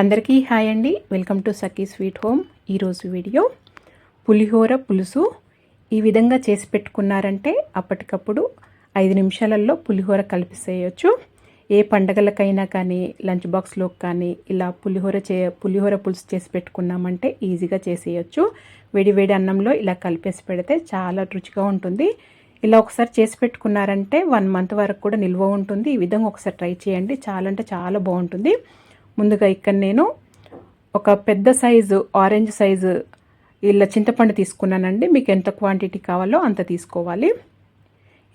అందరికీ హాయ్ అండి. Welcome to Sakhi sweet home. ఈరోజు వీడియో పులిహోర పులుసు ఈ విధంగా చేసి పెట్టుకున్నారంటే అప్పటికప్పుడు ఐదు నిమిషాలలో పులిహోర కలిపిసేయచ్చు. ఏ పండగలకైనా కానీ లంచ్ బాక్స్లో కానీ ఇలా పులిహోర చే పులిహోర పులుసు చేసి పెట్టుకున్నామంటే ఈజీగా చేసేయచ్చు. వేడి వేడి అన్నంలో ఇలా కలిపేసి పెడితే చాలా రుచిగా ఉంటుంది. ఇలా ఒకసారి చేసి పెట్టుకున్నారంటే వన్ మంత్ వరకు కూడా నిల్వ ఉంటుంది. ఈ విధంగా ఒకసారి ట్రై చేయండి. చాలా అంటే చాలా బాగుంటుంది. ముందుగా ఇక్కడ నేను ఒక పెద్ద సైజు ఆరెంజ్ సైజు ఇలా చింతపండు తీసుకున్నానండి. మీకు ఎంత క్వాంటిటీ కావాలో అంత తీసుకోవాలి.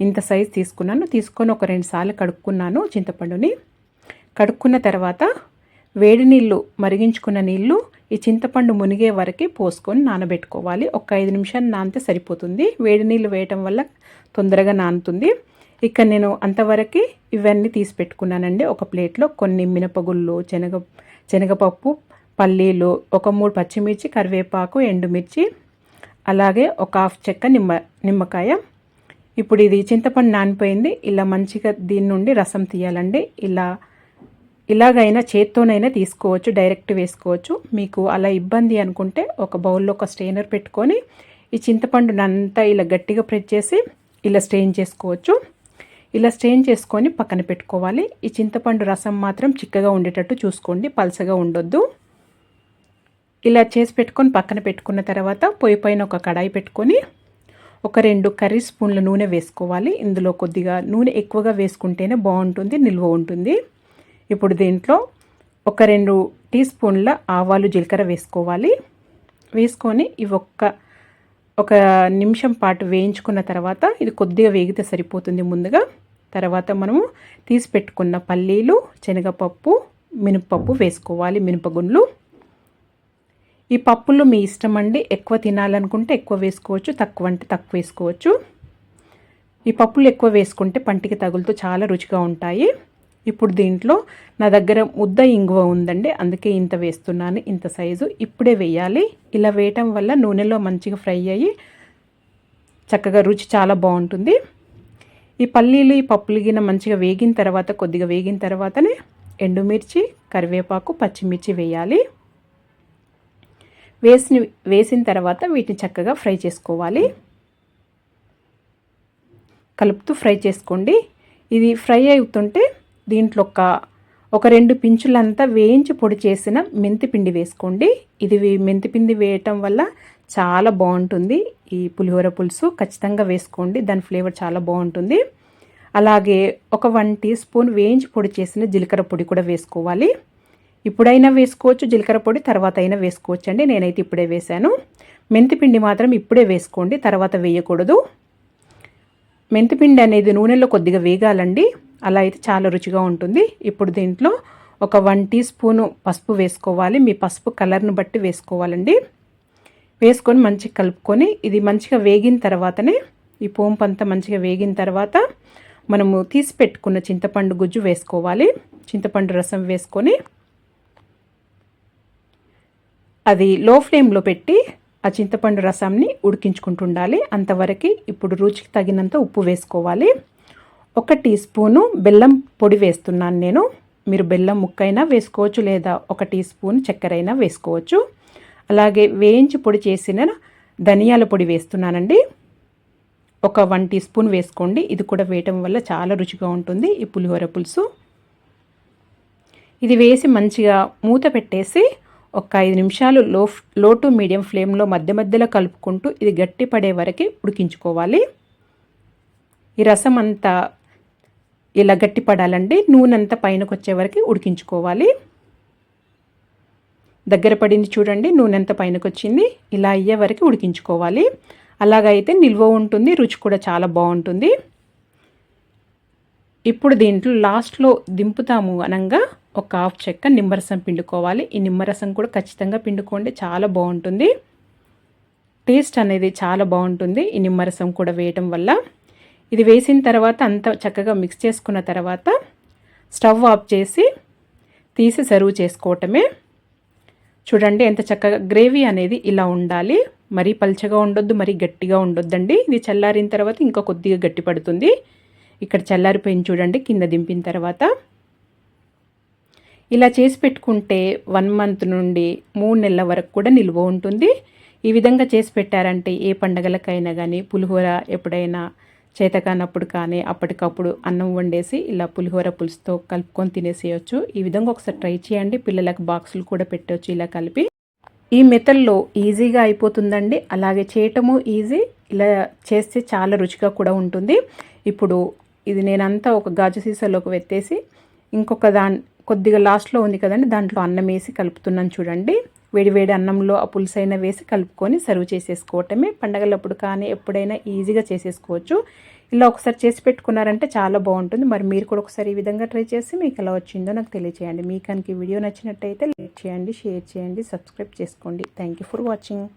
ఇంత సైజు తీసుకున్నాను. తీసుకొని ఒక రెండు సార్లు కడుక్కున్నాను చింతపండుని. కడుక్కున్న తర్వాత వేడి నీళ్ళు మరిగించుకున్న నీళ్ళు ఈ చింతపండు మునిగే వరకు పోసుకొని నానబెట్టుకోవాలి. ఒక ఐదు నిమిషాలు నానితే సరిపోతుంది. వేడి నీళ్ళు వేయటం వల్ల తొందరగా నానుతుంది. ఇక్కడ నేను అంతవరకు ఇవన్నీ తీసి పెట్టుకున్నానండి. ఒక ప్లేట్లో కొన్ని మినపగుళ్ళు శనగ శనగపప్పు పల్లీలు ఒక మూడు పచ్చిమిర్చి కరివేపాకు ఎండుమిర్చి అలాగే ఒక హాఫ్ చెక్క నిమ్మ నిమ్మకాయ. ఇప్పుడు ఇది చింతపండు నానిపోయింది. ఇలా మంచిగా దీని నుండి రసం తీయాలండి. ఇలా ఇలాగైనా చేత్తోనైనా తీసుకోవచ్చు డైరెక్ట్ వేసుకోవచ్చు. మీకు అలా ఇబ్బంది అనుకుంటే ఒక బౌల్లో ఒక స్టెయినర్ పెట్టుకొని ఈ చింతపండునంతా ఇలా గట్టిగా ప్రెస్ చేసి ఇలా స్ట్రెయిన్ చేసుకోవచ్చు. ఇలా స్ట్రెయిన్ చేసుకొని పక్కన పెట్టుకోవాలి. ఈ చింతపండు రసం మాత్రం చిక్కగా ఉండేటట్టు చూసుకోండి. పలసగా ఉండొద్దు. ఇలా చేసి పెట్టుకొని పక్కన పెట్టుకున్న తర్వాత పొయ్యి పైన ఒక కడాయి పెట్టుకొని ఒక రెండు కర్రీ స్పూన్ల నూనె వేసుకోవాలి. ఇందులో కొద్దిగా నూనె ఎక్కువగా వేసుకుంటేనే బాగుంటుంది నిల్వ ఉంటుంది. ఇప్పుడు దీంట్లో ఒక రెండు టీ స్పూన్ల ఆవాలు జీలకర్ర వేసుకోవాలి. వేసుకొని ఇవి ఒక్క ఒక నిమిషం పాటు వేయించుకున్న తర్వాత ఇది కొద్దిగా వేగితే సరిపోతుంది ముందుగా. తర్వాత మనము తీసి పెట్టుకున్న పల్లీలు శనగపప్పు మినపప్పు వేసుకోవాలి మినపగుండ్లు. ఈ పప్పులు మీ ఇష్టం అండి. ఎక్కువ తినాలనుకుంటే ఎక్కువ వేసుకోవచ్చు తక్కువ అంటే తక్కువ వేసుకోవచ్చు. ఈ పప్పులు ఎక్కువ వేసుకుంటే పంటికి తగులుతూ చాలా రుచిగా ఉంటాయి. ఇప్పుడు దీంట్లో నా దగ్గర ముద్ద ఇంగువ ఉందండి. అందుకే ఇంత వేస్తున్నాను. ఇంత సైజు. ఇప్పుడే వేయాలి. ఇలా వేయటం వల్ల నూనెలో మంచిగా ఫ్రై అయ్యి చక్కగా రుచి చాలా బాగుంటుంది. ఈ పల్లీలు ఈ పప్పులు గిన మంచిగా వేగిన తర్వాత కొద్దిగా వేగిన తర్వాతనే ఎండుమిర్చి కరివేపాకు పచ్చిమిర్చి వేయాలి. వేసిన వేసిన తర్వాత వీటిని చక్కగా ఫ్రై చేసుకోవాలి. కలుపుతూ ఫ్రై చేసుకోండి. ఇది ఫ్రై అవుతుంటే దీంట్లో ఒక ఒక రెండు పించులంతా వేయించి పొడి చేసిన మెంతిపిండి వేసుకోండి. ఇది మెంతిపిండి వేయటం వల్ల చాలా బాగుంటుంది. ఈ పులిహోర పులుసు ఖచ్చితంగా వేసుకోండి. దాని ఫ్లేవర్ చాలా బాగుంటుంది. అలాగే ఒక వన్ టీ స్పూన్ వేయించి పొడి చేసిన జీలకర్ర పొడి కూడా వేసుకోవాలి. ఇప్పుడైనా వేసుకోవచ్చు జీలకర్ర పొడి తర్వాత అయినా వేసుకోవచ్చు అండి నేనైతే ఇప్పుడే వేశాను. మెంతిపిండి మాత్రం ఇప్పుడే వేసుకోండి తర్వాత వేయకూడదు. మెంతిపిండి అనేది నూనెలో కొద్దిగా వేగాలండి. అలా అయితే చాలా రుచిగా ఉంటుంది. ఇప్పుడు దీంట్లో ఒక వన్ టీ స్పూను పసుపు వేసుకోవాలి. మీ పసుపు కలర్ను బట్టి వేసుకోవాలండి. వేసుకొని మంచిగా కలుపుకొని ఇది మంచిగా వేగిన తర్వాతనే ఈ పోంపు అంతా మంచిగా వేగిన తర్వాత మనము తీసి పెట్టుకున్న చింతపండు గుజ్జు వేసుకోవాలి. చింతపండు రసం వేసుకొని అది లో ఫ్లేమ్లో పెట్టి ఆ చింతపండు రసాన్ని ఉడికించుకుంటుండాలి. అంతవరకు ఇప్పుడు రుచికి తగినంత ఉప్పు వేసుకోవాలి. ఒక టీ స్పూను బెల్లం పొడి వేస్తున్నాను నేను. మీరు బెల్లం ముక్కైనా వేసుకోవచ్చు లేదా ఒక టీ స్పూన్ చక్కెర అయినా వేసుకోవచ్చు. అలాగే వేయించి పొడి చేసిన ధనియాల పొడి వేస్తున్నానండి. ఒక వన్ టీ స్పూన్ వేసుకోండి. ఇది కూడా వేయటం వల్ల చాలా రుచిగా ఉంటుంది. ఈ పులిహోర పులుసు. ఇది వేసి మంచిగా మూత పెట్టేసి ఒక ఐదు నిమిషాలు లో లో టు మీడియం ఫ్లేమ్లో మధ్య మధ్యలో కలుపుకుంటూ ఇది గట్టి పడే వరకు ఉడికించుకోవాలి. ఈ రసం అంతా ఇలా గట్టిపడాలండి. నూనె అంతా పైనకు వచ్చే వరకు ఉడికించుకోవాలి. దగ్గర పడింది చూడండి నూనె అంతా పైనకు వచ్చింది ఇలా అయ్యే వరకు ఉడికించుకోవాలి. అలాగైతే నిల్వ ఉంటుంది రుచి కూడా చాలా బాగుంటుంది. ఇప్పుడు దీంట్లో లాస్ట్లో దింపుతాము అనగా ఒక హాఫ్ చెక్క నిమ్మరసం పిండుకోవాలి. ఈ నిమ్మరసం కూడా ఖచ్చితంగా పిండుకోండి చాలా బాగుంటుంది. టేస్ట్ అనేది చాలా బాగుంటుంది ఈ నిమ్మరసం కూడా వేయటం వల్ల. ఇది వేసిన తర్వాత అంత చక్కగా మిక్స్ చేసుకున్న తర్వాత స్టవ్ ఆఫ్ చేసి తీసి సర్వ్ చేసుకోవటమే. చూడండి ఎంత చక్కగా గ్రేవీ అనేది ఇలా ఉండాలి. మరీ పల్చగా ఉండొద్దు మరీ గట్టిగా ఉండొద్దండి. ఇది చల్లారిన తర్వాత ఇంకా కొద్దిగా గట్టి పడుతుంది. ఇక్కడ చల్లారిపోయింది చూడండి కింద దింపిన తర్వాత. ఇలా చేసి పెట్టుకుంటే వన్ మంత్ నుండి మూడు నెలల వరకు కూడా నిల్వ ఉంటుంది. ఈ విధంగా చేసి పెట్టారంటే ఏ పండగలకైనా కానీ పులిహోర ఎప్పుడైనా చేతకానప్పుడు కానీ అప్పటికప్పుడు అన్నం వండేసి ఇలా పులిహోర పులుసుతో కలుపుకొని తినేసేయచ్చు. ఈ విధంగా ఒకసారి ట్రై చేయండి. పిల్లలకు బాక్సులు కూడా పెట్టవచ్చు ఇలా కలిపి. ఈ మెథడ్లో ఈజీగా అయిపోతుందండి. అలాగే చేయటము ఈజీ. ఇలా చేస్తే చాలా రుచిగా కూడా ఉంటుంది. ఇప్పుడు ఇది నేనంతా ఒక గాజు సీసాలోకి వెత్తేసి ఇంకొక దాని కొద్దిగా లాస్ట్లో ఉంది కదండి దాంట్లో అన్నం వేసి కలుపుతున్నాను చూడండి. వేడి వేడి అన్నంలో ఆ పులుసైనా వేసి కలుపుకొని సర్వ్ చేసేసుకోవటమే. పండగలప్పుడు కానీ ఎప్పుడైనా ఈజీగా చేసేసుకోవచ్చు. ఇలా ఒకసారి చేసి పెట్టుకున్నారంటే చాలా బాగుంటుంది. మరి మీరు కూడా ఒకసారి ఈ విధంగా ట్రై చేసి మీకు ఎలా వచ్చిందో నాకు తెలియచేయండి. మీకు కనుక వీడియో నచ్చినట్టయితే లైక్ చేయండి షేర్ చేయండి సబ్స్క్రైబ్ చేసుకోండి. Thank you for watching.